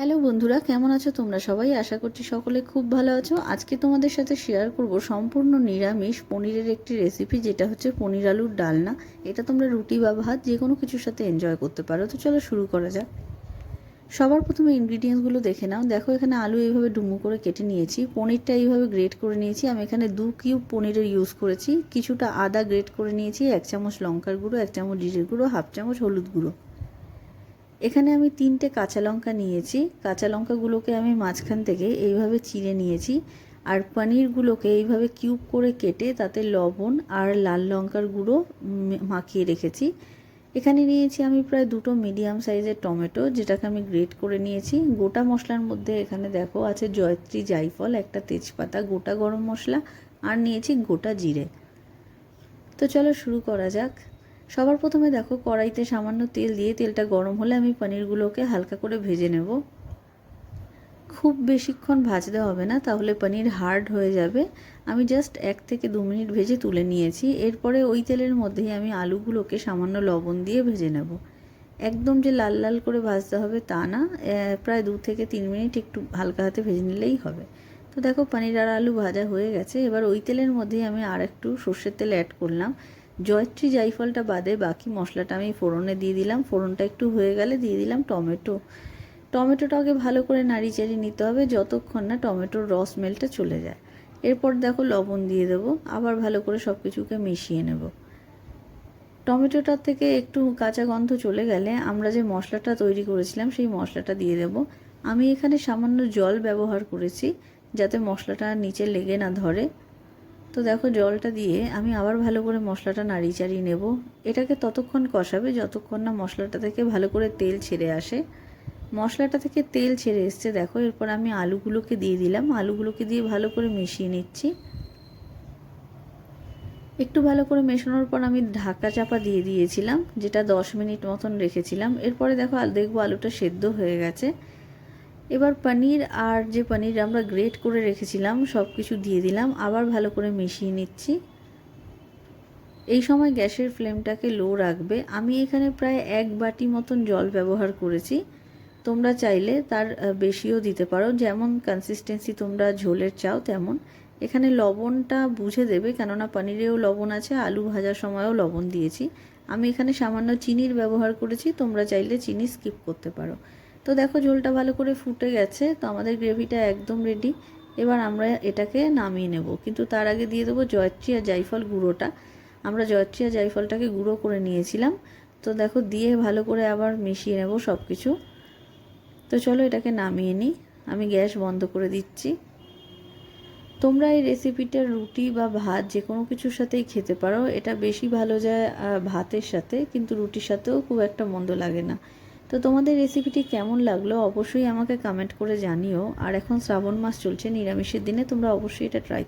Hello বন্ধুরা, কেমন আছো তোমরা সবাই? আশা করছি সকলে খুব ভালো আছো। আজকে তোমাদের সাথে শেয়ার করব সম্পূর্ণ নিরামিষ পনিরের একটি রেসিপি যেটা হচ্ছে পনির আলুর ডালনা। এটা তোমরা রুটি বা ভাত যে কোনো কিছুর সাথে এনজয় করতে পারো। তো চলো শুরু করা যাক। সবার প্রথমে ইনগ্রিডিয়েন্টসগুলো দেখে নাও। দেখো, এখানে আলু এইভাবে ডুমু করে কেটে নিয়েছি। পনিরটা এইভাবে গ্রেট করে নিয়েছি। আমি এখানে দু কিউব পনিরের ইউজ করেছি। কিছুটা আদা গ্রেট করে নিয়েছি। এক চামচ লঙ্কার গুঁড়ো, এক চামচ জিরের গুঁড়ো হাফ চামচ হলুদ গুঁড়ো। এখানে আমি তিনটে কাঁচা লঙ্কা নিয়েছি। কাঁচা লঙ্কাগুলোকে আমি মাঝখান থেকে এইভাবে চিড়ে নিয়েছি আর পনিরগুলোকে এইভাবে কিউব করে কেটে তাতে লবণ আর লাল লঙ্কার গুঁড়ো মাখিয়ে রেখেছি। এখানে নিয়েছি আমি প্রায় দুটো মিডিয়াম সাইজের টমেটো, যেটাকে আমি গ্রেট করে নিয়েছি। গোটা মশলার মধ্যে এখানে দেখো আছে জয়ত্রী জাইফল, একটা তেজপাতা, গোটা গরম মশলা, আর নিয়েছি গোটা জিরে। তো চলো শুরু করা যাক। সবার প্রথমে দেখো কড়াইতে সামান্য তেল দিয়ে তেলটা গরম হলে আমি পনিরগুলোকে হালকা করে ভেজে নেব। খুব বেশিক্ষণ ভাজতে হবে না, তাহলে পনির হার্ড হয়ে যাবে। আমি জাস্ট এক থেকে দু মিনিট ভেজে তুলে নিয়েছি। এরপরে ওই তেলের মধ্যেই আমি আলুগুলোকে সামান্য লবণ দিয়ে ভেজে নেব। একদম যে লাল লাল করে ভাজতে হবে তা না প্রায় দু থেকে তিন মিনিট একটু হালকা হাতে ভেজে নিলেই হবে। তো দেখো পনির আর আলু ভাজা হয়ে গেছে। এবার ওই তেলের মধ্যেই আমি আর একটু সর্ষের তেল অ্যাড করলাম। জয়ত্রী জাইফলটা বাদে বাকি মশলাটা আমি ফোড়নে দিয়ে দিলাম। ফোড়নটা একটু হয়ে গেলে দিয়ে দিলাম টমেটো। টমেটোটাকে ভালো করে নাড়ি নিতে হবে যতক্ষণ না টমেটোর রস মেলটা চলে যায়। এরপর দেখো লবণ দিয়ে দেবো। আবার ভালো করে সব কিছুকে মিশিয়ে নেব। টমেটোটার থেকে একটু কাঁচা গন্ধ চলে গেলে আমরা যে মশলাটা তৈরি করেছিলাম সেই মশলাটা দিয়ে দেব। আমি এখানে সামান্য জল ব্যবহার করেছি যাতে মশলাটা নিচে লেগে না ধরে। তো দেখো জলটা দিয়ে আমি আবার ভালো করে মশলাটা নাড়িয়ে চাড়িয়ে নেব। এটাকে ততক্ষণ কষাবে যতক্ষণ না মশলাটা থেকে ভালো করে তেল ছেড়ে আসে। মশলাটা থেকে তেল ছেড়ে এসছে দেখো, এরপর আমি আলুগুলোকে দিয়ে দিলাম। আলুগুলোকে দিয়ে ভালো করে মিশিয়ে নিচ্ছি। একটু ভালো করে মেশানোর পর আমি ঢাকা চাপা দিয়ে দিয়েছিলাম, যেটা দশ মিনিট মতন রেখেছিলাম। এরপরে দেখো দেখব আলুটা সেদ্ধ হয়ে গেছে। এবার পনির আর যে পনির আমরা গ্রেট করে রেখেছিলাম সব কিছু দিয়ে দিলাম, আবার ভালো করে মিশিয়ে নিচ্ছি। এই সময় গ্যাসের ফ্লেমটাকে লো রাখবে। আমি এখানে প্রায় এক বাটি মতন জল ব্যবহার করেছি। তোমরা চাইলে তার বেশিও দিতে পারো। যেমন কনসিস্টেন্সি তোমরা ঝোলের চাও, তেমন। এখানে লবণটা বুঝে দেবে, কেননা পনিরেও লবণ আছে, আলু ভাজার সময়ও লবণ দিয়েছি। আমি এখানে সামান্য চিনির ব্যবহার করেছি, তোমরা চাইলে চিনি স্কিপ করতে পারো। তো দেখো ঝোলটা ভালো করে ফুটে গেছে, তো আমাদের গ্রেভিটা একদম রেডি এবার আমরা এটাকে নামিয়ে নেব। কিন্তু তার আগে দিয়ে দেবো জয়ত্রী আর জাইফল গুঁড়োটা। আমরা জয়ত্রী আর জাইফলটাকে গুঁড়ো করে নিয়েছিলাম। তো দেখো দিয়ে ভালো করে আবার মিশিয়ে নেব সব কিছু তো চলো এটাকে নামিয়ে নিই। আমি গ্যাস বন্ধ করে দিচ্ছি। তোমরা এই রেসিপিটা রুটি বা ভাত যে কোনো কিছুর সাথেই খেতে পারো। এটা বেশি ভালো যায় ভাতের সাথে, কিন্তু রুটির সাথেও খুব একটা মন্দ লাগে না। তো তোমাদের রেসিপিটি কেমন লাগল অবশ্যই আমাকে কমেন্ট করে জানিও। আর এখন শ্রাবণ মাস চলছে, নিরামিষের দিনে তোমরা অবশ্যই এটা ট্রাই